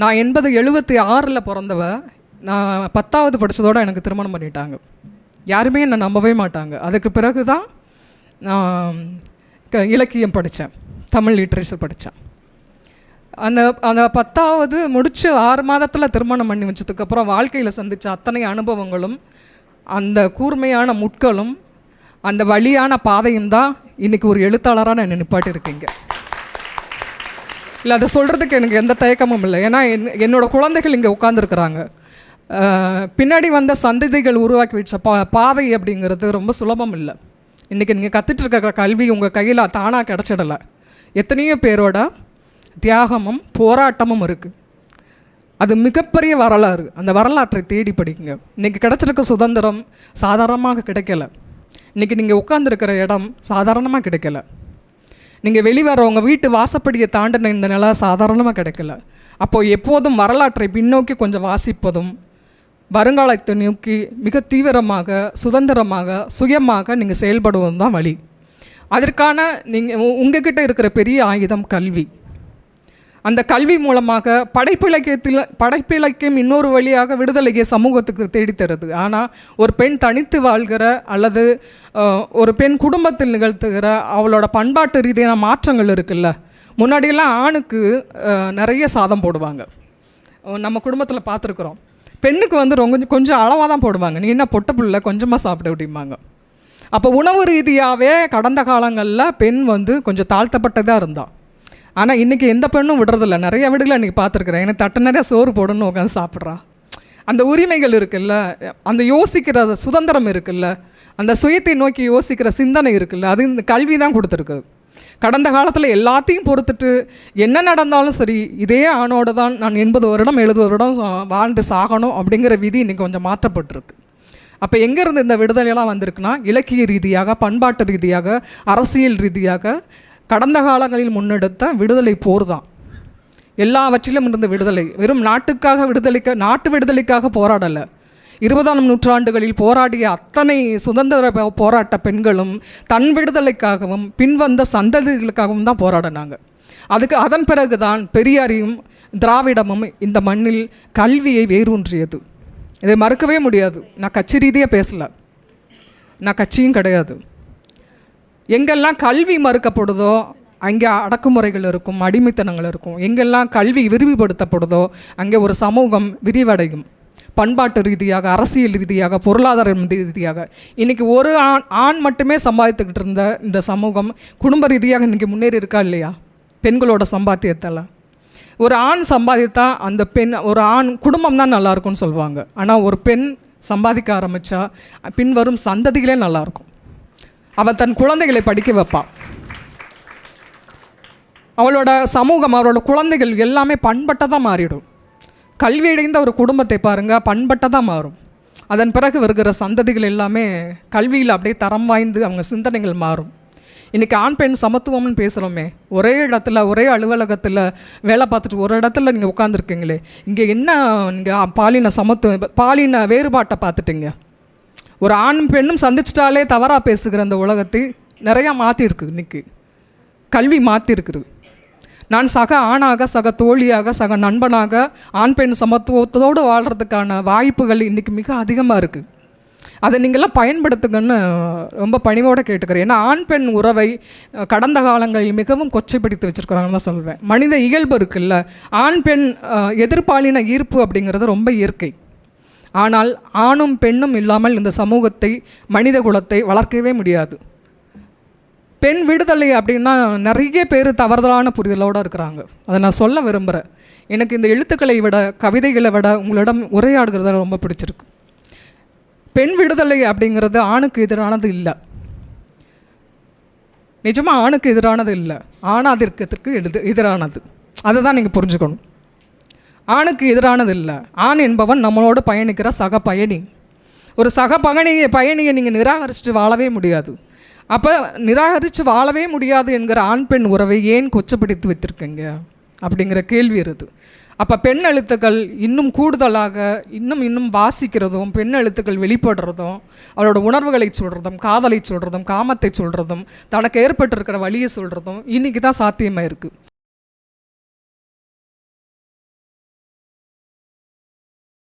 நான் எண்பது எழுபத்தி ஆறில் பிறந்தவ நான் பத்தாவது படித்ததோட எனக்கு திருமணம் பண்ணிட்டாங்க. யாருமே என்னை நம்பவே மாட்டாங்க. அதுக்கு பிறகு தான் நான் க- இலக்கியம் படித்தேன் தமிழ் லிட்ரேச்சர் படித்தேன் அந்த அந்த பத்தாவது முடித்து ஆறு மாதத்தில் திருமணம் பண்ணி வச்சதுக்கப்புறம் வாழ்க்கையில் சந்தித்த அத்தனை அனுபவங்களும் அந்த கூர்மையான முட்களும் அந்த வழியான பாதையும் தான் இன்றைக்கி ஒரு எழுத்தாளராக நான் நிப்பாட்டிருக்கீங்க இல்லை அதை சொல்கிறதுக்கு எனக்கு எந்த தயக்கமும் இல்லை. ஏன்னா என் என்னோட குழந்தைகள் இங்கே உட்காந்துருக்குறாங்க பின்னாடி வந்த சந்ததிகள் உருவாக்கி வச்ச பா பாதை அப்படிங்கிறது ரொம்ப சுலபம் இல்லை. இன்றைக்கி நீங்கள் கற்றுட்டு இருக்கிற கல்வி உங்கள் கையில் தானாக கிடச்சிடல. எத்தனையோ பேரோட தியாகமும் போராட்டமும் இருக்குது அது மிகப்பெரிய வரலாறு. அந்த வரலாற்றை தேடி படிக்குங்க இன்றைக்கி கிடச்சிருக்க சுதந்திரம் சாதாரணமாக கிடைக்கல. இன்றைக்கி நீங்கள் உட்காந்துருக்கிற இடம் சாதாரணமாக கிடைக்கல. நீங்கள் வெளிவரவங்க வீட்டு வாசப்படியை தாண்டின இந்த நிலை சாதாரணமாக கிடைக்கல. அப்போது எப்போதும் வரலாற்றை பின்னோக்கி கொஞ்சம் வாசிப்பதும் வருங்காலத்தை நோக்கி மிக தீவிரமாக சுதந்திரமாக சுயமாக நீங்கள் செயல்படுவதும் தான் வழி. அதற்கான நீங்கள் உங்ககிட்ட இருக்கிற பெரிய ஆயுதம் கல்வி. அந்த கல்வி மூலமாக படைப்பிலக்கியத்தில் படைப்பிலக்கியம் இன்னொரு வழியாக விடுதலையை சமூகத்துக்கு தேடித்தருது. ஆனால் ஒரு பெண் தனித்து வாழ்கிற அல்லது ஒரு பெண் குடும்பத்தில் நிகழ்த்துகிற அவளோட பண்பாட்டு ரீதியான மாற்றங்கள் இருக்குல்ல முன்னாடியெல்லாம் ஆணுக்கு நிறைய சாதம் போடுவாங்க. நம்ம குடும்பத்தில் பார்த்துருக்குறோம். பெண்ணுக்கு வந்து ரொம்ப கொஞ்சம் அளவாக தான் போடுவாங்க. நீ என்ன பொட்ட புள்ள கொஞ்சமாக சாப்பிட அப்படிம்பாங்க. அப்போ உணவு ரீதியாகவே கடந்த காலங்களில் பெண் வந்து கொஞ்சம் தாழ்த்தப்பட்டதாக இருந்தாள் ஆனால் இன்றைக்கி எந்த பெண்ணும் விடுறதில்ல. நிறைய வீடுகளை இன்றைக்கி பார்த்துருக்குறேன். எனக்கு தட்ட நிறையா சோறு போடணும்னு உட்காந்து சாப்பிட்றா. அந்த உரிமைகள் இருக்குல்ல அந்த யோசிக்கிற சுதந்திரம் இருக்குல்ல அந்த சுயத்தை நோக்கி யோசிக்கிற சிந்தனை இருக்குல்ல அது இந்த கல்வி தான் கொடுத்துருக்குது கடந்த காலத்தில் எல்லாத்தையும் பொறுத்துட்டு என்ன நடந்தாலும் சரி இதே ஆணோடு தான் நான் எண்பது வருடம் எழுபது வருடம் வாழ்ந்து சாகணும் அப்படிங்கிற விதி இன்றைக்கி கொஞ்சம் மாற்றப்பட்டிருக்கு. அப்போ எங்கேருந்து இந்த விடுதலையெல்லாம் வந்திருக்குன்னா இலக்கிய ரீதியாக பண்பாட்டு ரீதியாக அரசியல் ரீதியாக கடந்த காலங்களில் முன்னெடுத்த விடுதலை போர் தான். எல்லாவற்றிலும் இருந்த விடுதலை. வெறும் நாட்டுக்காக விடுதலைக்க நாட்டு விடுதலைக்காக போராடலை. இருபதாம் நூற்றாண்டுகளில் போராடிய அத்தனை சுதந்திர போராட்ட பெண்களும் தன் விடுதலைக்காகவும் பின்வந்த சந்ததிகளுக்காகவும் தான் போராடினாங்க. அதுக்கு அதன் பிறகுதான் பெரியாரையும் திராவிடமும் இந்த மண்ணில் கல்வியை வேரூன்றியது. இதை மறுக்கவே முடியாது. நான் கட்சி ரீதியாக பேசலை. நான் கட்சியும் கிடையாது. எங்கெல்லாம் கல்வி மறுக்கப்படுதோ அங்கே அடக்குமுறைகள் இருக்கும் அடிமைத்தனங்கள் இருக்கும். எங்கெல்லாம் கல்வி விரிவுபடுத்தப்படுதோ அங்கே ஒரு சமூகம் விரிவடையும். பண்பாட்டு ரீதியாக அரசியல் ரீதியாக பொருளாதார ரீதியாக. இன்றைக்கி ஒரு ஆண் ஆண் மட்டுமே சம்பாதித்துக்கிட்டு இருந்த இந்த சமூகம் குடும்ப ரீதியாக இன்றைக்கி முன்னேறி இருக்கா இல்லையா? பெண்களோட சம்பாத்தியத்தால். ஒரு ஆண் சம்பாதித்தா அந்த பெண் ஒரு ஆண் குடும்பம் தான் நல்லாயிருக்கும்னு சொல்லுவாங்க. ஆனால் ஒரு பெண் சம்பாதிக்க ஆரம்பித்தா பின்வரும் சந்ததிகளே நல்லாயிருக்கும் அவள் தன் குழந்தைகளை படிக்க வைப்பாள் அவளோட சமூகம் அவளோட குழந்தைகள் எல்லாமே பண்பட்டதாக மாறிடும். கல்வியடைந்த ஒரு குடும்பத்தை பாருங்கள் பண்பட்டதாக மாறும். அதன் பிறகு வருகிற சந்ததிகள் எல்லாமே கல்வியில் அப்படியே தரம் வாய்ந்து அவங்க சிந்தனைகள் மாறும். இன்றைக்கி ஆண் பெண் சமத்துவம்னு பேசுகிறோமே ஒரே இடத்துல ஒரே அலுவலகத்தில் வேலை பார்த்துட்டு ஒரு இடத்துல நீங்கள் உட்காந்துருக்கீங்களே இங்கே என்ன நீங்கள் பாலின சமத்துவம் பாலின வேறுபாட்டை பார்த்துட்டிங்க? ஒரு ஆண் பெண்ணும் சந்திச்சிட்டாலே தவறாக பேசுகிற அந்த உலகத்தை நிறையா மாற்றிருக்கு இன்னைக்கு. கல்வி மாற்றிருக்குது நான் சக ஆணாக சக தோழியாக சக நண்பனாக ஆண் பெண் சமத்துவத்தோடு வாழ்கிறதுக்கான வாய்ப்புகள் இன்றைக்கி மிக அதிகமாக இருக்குது அதை நீங்கள்லாம் பயன்படுத்துங்கன்னு ரொம்ப பணிவோடு கேட்டுக்கிறேன். ஏன்னா ஆண் பெண் உறவை கடந்த காலங்களில் மிகவும் கொச்சைப்படுத்தி வச்சுருக்குறாங்கன்னு தான் சொல்வேன். மனித இயல்பு இருக்குல்ல. ஆண் பெண் எதிர்பாலின ஈர்ப்பு அப்படிங்கிறது ரொம்ப இயற்கை. ஆனால் ஆணும் பெண்ணும் இல்லாமல் இந்த சமூகத்தை மனித குலத்தை வளர்க்கவே முடியாது. பெண் விடுதலை அப்படின்னா நிறைய பேர் தவறுதலான புரிதலோடு இருக்கிறாங்க. அதை நான் சொல்ல விரும்புகிறேன் எனக்கு இந்த எழுத்துக்களை விட கவிதைகளை விட உங்களிடம் உரையாடுகிறது ரொம்ப பிடிச்சிருக்கு. பெண் விடுதலை அப்படிங்கிறது ஆணுக்கு எதிரானது இல்லை. நிஜமாக ஆணுக்கு எதிரானது இல்லை. ஆணாதிக்கத்திற்கு எது எதிரானது. அதை தான் நீங்கள் புரிஞ்சுக்கணும். ஆணுக்கு எதிரானது இல்லை ஆண் என்பவன் நம்மளோட பயணிக்கிற சக பயணி. ஒரு சக பயணியை பயணியை நீங்கள் நிராகரிச்சுட்டு வாழவே முடியாது. அப்போ நிராகரித்து வாழவே முடியாது என்கிற ஆண் பெண் உறவை ஏன் கொச்சப்படுத்தி வைத்திருக்கீங்க? அப்படிங்கிற கேள்வி இருது அப்போ பெண் எழுத்துக்கள் இன்னும் கூடுதலாக இன்னும் இன்னும் வாசிக்கிறதும் பெண் எழுத்துக்கள் வெளிப்படுறதும் அவளோட உணர்வுகளை சொல்கிறதும் காதலை சொல்கிறதும் காமத்தை சொல்கிறதும் தனக்கு ஏற்பட்டிருக்கிற வழியை சொல்கிறதும் இன்றைக்கி தான் சாத்தியமாக இருக்குது